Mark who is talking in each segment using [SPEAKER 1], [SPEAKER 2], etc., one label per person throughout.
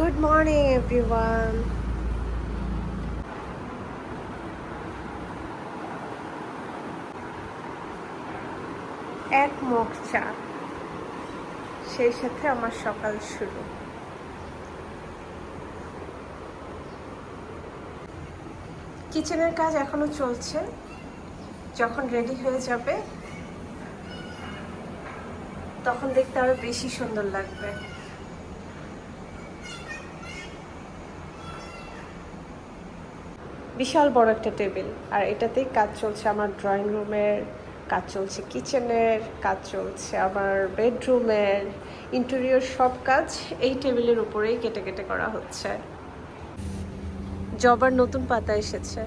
[SPEAKER 1] Good morning, everyone. এক mug চা। সেই সাথে আমার সকাল শুরু। কিচেনের কাজ এখনও চলছে। যখন রেডি হয়ে যাবে তখন দেখতে আরও বেশি সুন্দর লাগবে। বিশাল বড় একটা টেবিল। আর এটাতেই কাজ চলছে আমার ড্রয়িং রুমের, কাজ চলছে কিচেনের, কাজ চলছে আমার বেডরুমের, ইন্টেরিয়র সব কাজ এই টেবিলের উপরেই কেটে কেটে করা হচ্ছে। জবার নতুন পাতা এসেছে।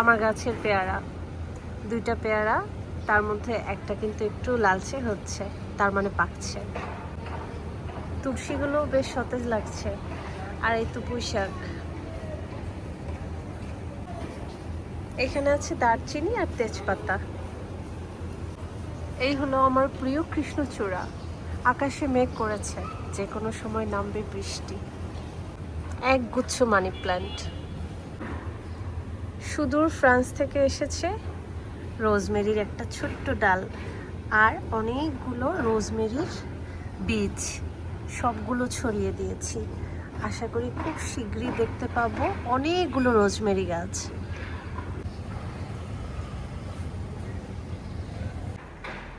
[SPEAKER 1] আমার গাছের পেয়ারা, দুইটা পেয়ারা, তার মধ্যে একটা কিন্তু একটু লালচে হচ্ছে, তার মানে পাকছে। তুলসীগুলো বেশ সতেজ লাগছে। আর এই তো পুঁই শাক এখানে আছে দারচিনি আর তেজপাতা। এই হলো আমার প্রিয় কৃষ্ণচূড়া। আকাশে মেঘ করেছে যে কোনো সময় নামবে বৃষ্টি। এক গুচ্ছ মানি প্ল্যান্ট। সুদূর ফ্রান্স থেকে এসেছে রোজমেরির একটা ছোট্ট ডাল আর অনেকগুলো রোজমেরির বীজ। সবগুলো ছড়িয়ে দিয়েছি। আশা করি খুব শীঘ্রই দেখতে পাবো অনেকগুলো রোজমেরি গাছ।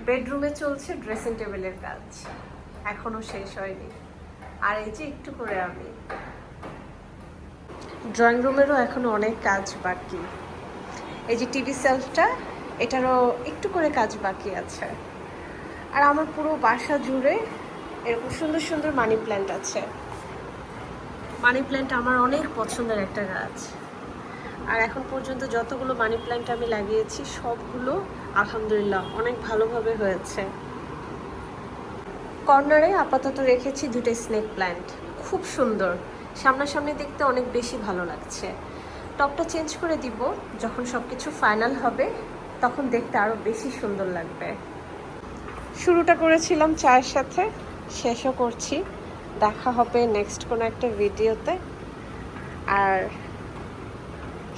[SPEAKER 1] বেডরুমে চলছে ড্রেসিং টেবিলের কাজ। এখনও শেষ হয়নি। আর এই যে একটু করে আমি। ড্রয়িং রুমেরও এখনও অনেক কাজ বাকি। এই যে টিভি সেলফটা, এটারও একটু করে কাজ বাকি আছে। আর আমার পুরো বাসা জুড়ে এরকম সুন্দর সুন্দর মানি প্ল্যান্ট আছে। মানি প্ল্যান্ট আমার অনেক পছন্দের একটা গাছ। আর এখন পর্যন্ত যতগুলো মানি প্ল্যান্ট আমি লাগিয়েছি, সবগুলো আলহামদুলিল্লাহ অনেক ভালোভাবে হয়েছে। কর্নারে আপাতত রেখেছি দুটো স্নেক প্ল্যান্ট খুব সুন্দর। সামনাসামনি দেখতে অনেক বেশি ভালো লাগছে। টপটা চেঞ্জ করে দিব। যখন সব কিছু ফাইনাল হবে, তখন দেখতে আরও বেশি সুন্দর লাগবে। শুরুটা করেছিলাম চায়ের সাথে। শেষও করছি। দেখা হবে নেক্সট কোনো একটা ভিডিওতে